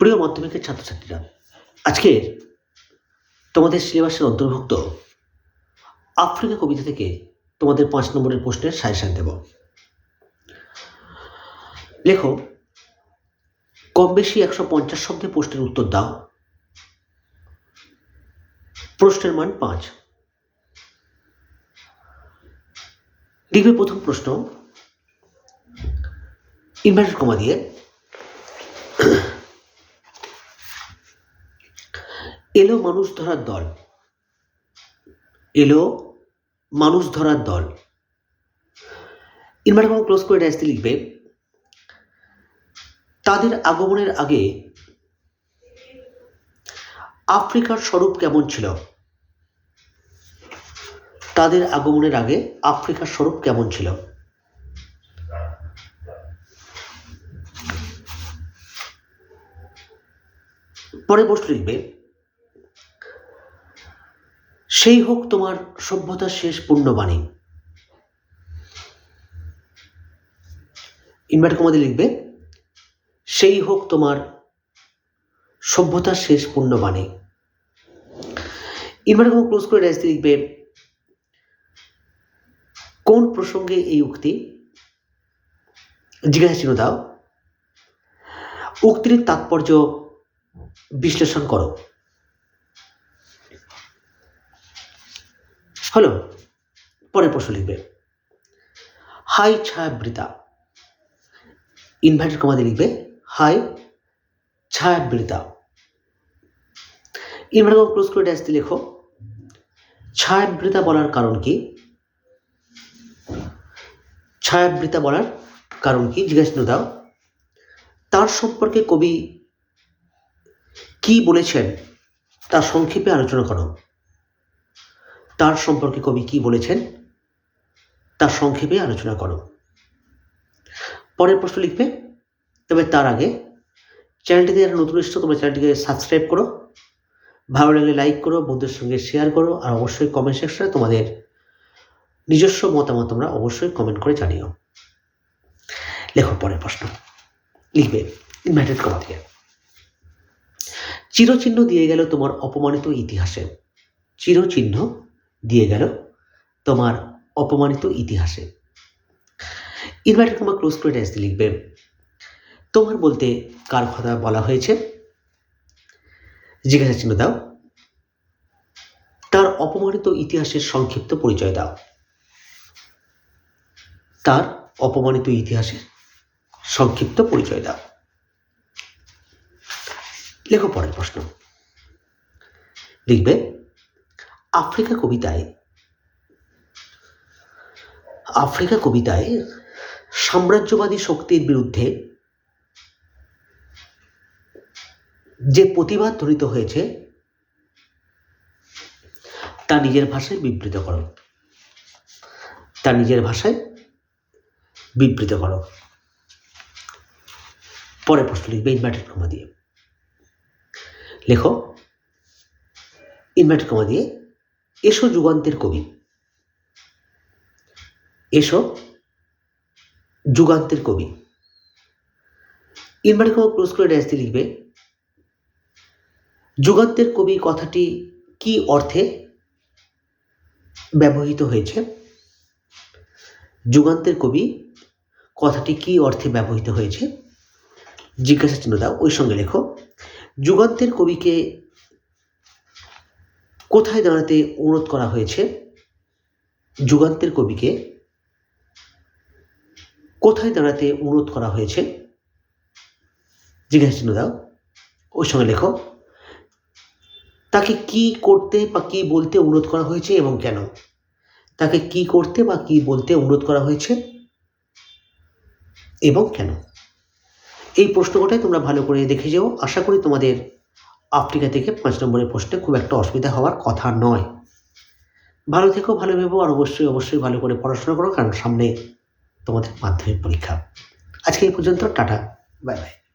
প্রিয় মাধ্যমিকের ছাত্রছাত্রীরা, আজকে তোমাদের সিলেবাসের অন্তর্ভুক্ত আফ্রিকা কবিতা থেকে তোমাদের পাঁচ নম্বরের প্রশ্নের সাজেশন দেব। লেখো, কম বেশি একশো পঞ্চাশ শব্দে প্রশ্নের উত্তর দাও। প্রশ্নের মান পাঁচ। লিখবে প্রথম প্রশ্ন, ইনভার্টার কমা দিয়ে এলো মানুষ ধরার দল। এলো মানুষ ধরার দল। ইনভার্টার কমা ক্লোজ করে ড্যাশ দিয়ে লিখবে, তাদের আগমনের আগে আফ্রিকার স্বরূপ কেমন ছিল? তাদের আগমনের আগে আফ্রিকার স্বরূপ কেমন ছিল? পরে প্রশ্ন লিখবে সেই হোক তোমার সভ্যতার শেষ পুণ্যবাণী। ইনভার্টার কমাতে লিখবে, সেই হোক তোমার সভ্যতার শেষ পুণ্যবাণী। ইনভার্টার কমা ক্লোজ করে দিয়ে লিখবে, কোন প্রসঙ্গে এই উক্তি? জিজ্ঞাসা চিহ্ন দাও। উক্তির তাৎপর্য বিশ্লেষণ করো। হলো, পরের প্রশ্ন লিখবে। হাই ছায়াবৃতা। ইনভার্টেড কমাতে লিখবে, হাই ছায়াবৃতা। ইনভার্টার কমা ক্লোজ করে ড্যাশ দিয়ে লেখো, ছায়াবৃতা বলার কারণ কি? ছায়াবৃতা বলার কারণ কি? জিজ্ঞাসা দাও। তার সম্পর্কে কবি কি বলেছেন? তার সংক্ষেপে আলোচনা করো। তার সম্পর্কে কবি কি বলেছেন? তার সংক্ষেপে আলোচনা করো। পরের প্রশ্ন লিখবে, তবে তার আগে চ্যানেলটিতে যারা নতুন এসছো, তোমরা চ্যানেলটিকে সাবস্ক্রাইব করো। ভালো লাগলে লাইক করো, বন্ধুদের সঙ্গে শেয়ার করো, আর অবশ্যই কমেন্ট সেকশনে তোমাদের নিজস্ব মতামত তোমরা অবশ্যই কমেন্ট করে জানিও। লেখো পরের প্রশ্ন। লিখবে ইনভাইটেড কমা থেকে চিরচিহ্ন দিয়ে গেল তোমার অপমানিত ইতিহাসে। চিরচিহ্ন দিয়ে গেল তোমার অপমানিত ইতিহাসে। ইনভাইটেড কমা ক্লোজ করে ড্যাশ লিখবে, তোমার বলতে কার কথা বলা হয়েছে? জিজ্ঞাসা চিহ্ন দাও। তার অপমানিত ইতিহাসের সংক্ষিপ্ত পরিচয় দাও। তার অপমানিত ইতিহাসের সংক্ষিপ্ত পরিচয় দাও। লেখো পরের প্রশ্ন। লিখবে আফ্রিকা কবিতায় আফ্রিকা কবিতায় সাম্রাজ্যবাদী শক্তির বিরুদ্ধে যে প্রতিবাদ ধ্বনিত হয়েছে, তা নিজের ভাষায় বিবৃত করো। তা নিজের ভাষায় বিবৃত করো। পরে প্রশ্ন লিখবে ইনভার্টেড কমা দিয়ে। লেখো, ইনভার্টেড কমা দিয়ে এসো যুগান্তের কবি। এসো যুগান্তের কবি। ইনভার্টেড কমা ক্লোজ করে দিয়ে লিখবে, যুগান্তের কবি কথাটি কি অর্থে ব্যবহৃত হয়েছে? যুগান্তের কবি কথাটি কি অর্থে ব্যবহৃত হয়েছে? জিজ্ঞাসা চিহ্ন দাও ওই সঙ্গে লেখো। যুগান্তের কবিকে কোথায় দাঁড়াতে অনুরোধ করা হয়েছে? যুগান্তের কবিকে কোথায় দাঁড়াতে অনুরোধ করা হয়েছে? জিজ্ঞাসা চিহ্ন দাও। ওই সঙ্গে লেখো। তাকে কি করতে বা কি বলতে অনুরোধ করা হয়েছে এবং কেন? তাকে কি করতে বা কি বলতে অনুরোধ করা হয়েছে এবং কেন? এই প্রশ্নটাই তোমরা ভালো করে দেখে যাও। আশা করি তোমাদের আফ্রিকা থেকে পাঁচ নম্বরের পোস্টে খুব একটা অসুবিধা হওয়ার কথা নয়। ভালো থেকেও ভালো ভেবো, আর অবশ্যই অবশ্যই ভালো করে পড়াশোনা করো, কারণ সামনে তোমাদের মাধ্যমিক পরীক্ষা। আজকে এই পর্যন্ত, টাটা, বাই বাই।